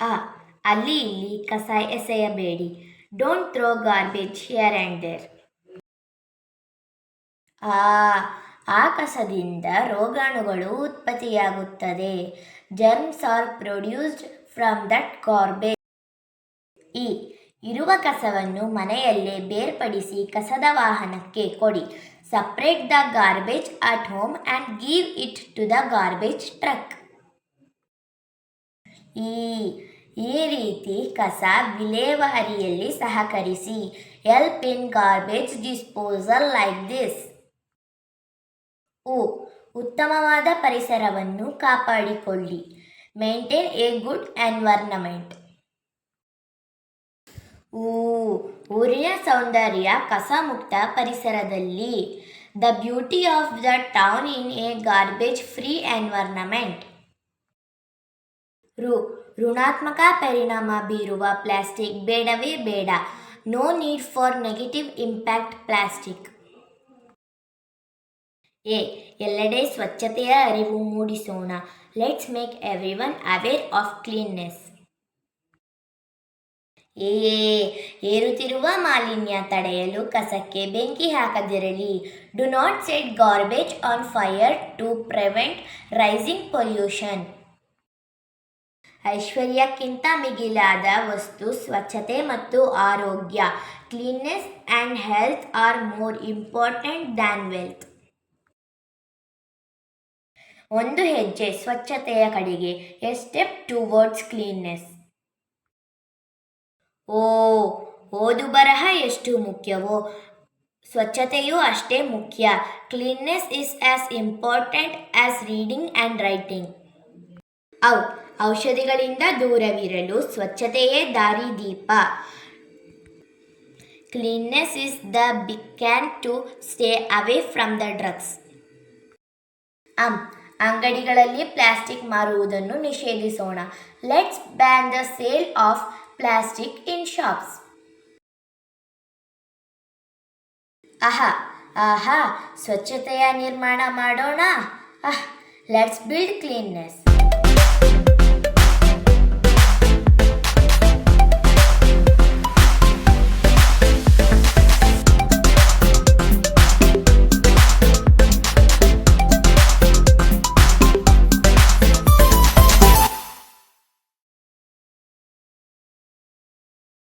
ಅ ಅಲ್ಲಿ ಇಲ್ಲಿ ಕಸ ಎಸೆಯಬೇಡಿ. Don't throw garbage here and there ಆ ಆ ಕಸದಿಂದ ರೋಗಾಣುಗಳು ಉತ್ಪತ್ತಿಯಾಗುತ್ತದೆ. Germs are produced from that garbage ಈ, ಇರುವ ಕಸವನ್ನು ಮನೆಯಲ್ಲೇ ಬೇರ್ಪಡಿಸಿ ಕಸದ ವಾಹನಕ್ಕೆ ಕೊಡಿ. Separate the garbage at home and give it to the garbage truck ಈ ಈ ರೀತಿ ಕಸ ವಿಲೇವಾರಿಯಲ್ಲಿ ಸಹಕರಿಸಿ help in garbage disposal like this. ಉ ಉತ್ತಮವಾದ ಪರಿಸರವನ್ನು ಕಾಪಾಡಿಕೊಳ್ಳಿ. Maintain a good environment. ಊ ಊರಿನ ಸೌಂದರ್ಯ ಕಸಮುಕ್ತ ಪರಿಸರದಲ್ಲಿ. The beauty of the town in a garbage free environment. ರು, ಋಣಾತ್ಮಕ ಪರಿಣಾಮ ಬೀರುವ ಪ್ಲಾಸ್ಟಿಕ್ ಬೇಡವೇ ಬೇಡ. No need for negative impact plastic. A, ಎಲ್ಲೆಡೆ ಸ್ವಚ್ಛತೆಯ ಅರಿವು ಮೂಡಿಸೋಣ. Let's make everyone aware of cleanliness. ಏ ಏರುತ್ತಿರುವ ಮಾಲಿನ್ಯ ತಡೆಯಲು ಕಸಕ್ಕೆ ಬೆಂಕಿ ಹಾಕದಿರಲಿ. Do not set garbage on fire to prevent rising pollution. ಐಶ್ವರ್ಯಕ್ಕಿಂತ ಮಿಗಿಲಾದ ವಸ್ತು, ಸ್ವಚ್ಛತೆ ಮತ್ತು ಆರೋಗ್ಯ. Cleanliness and health are more important than wealth. ಒಂದು ಹೆಜ್ಜೆ ಸ್ವಚ್ಛತೆಯ ಕಡೆಗೆ. A step towards cleanliness. ಓ ಓದು ಬರಹ ಎಷ್ಟು ಮುಖ್ಯವೋ? ಸ್ವಚ್ಛತೆಯೂ ಅಷ್ಟೇ ಮುಖ್ಯ. Cleanliness is as important as reading and writing. ಔ ಔಷಧಿಗಳಿಂದ ದೂರವಿರಲು ಸ್ವಚ್ಛತೆಯೇ ದಾರಿದೀಪ cleanliness is the beacon to stay away from the drugs ಅಂ ಅಂಗಡಿಗಳಲ್ಲಿ ಪ್ಲಾಸ್ಟಿಕ್ ಮಾರುವುದನ್ನು ನಿಷೇಧಿಸೋಣ. Let's ban the sale of plastic in shops ಆಹಾ ಆಹಾ, ಸ್ವಚ್ಛತೆಯ ನಿರ್ಮಾಣ ಮಾಡೋಣ. ಅಹ್ ಲೆಟ್ಸ್ ಬಿಲ್ಡ್ ಕ್ಲೀನ್ನೆಸ್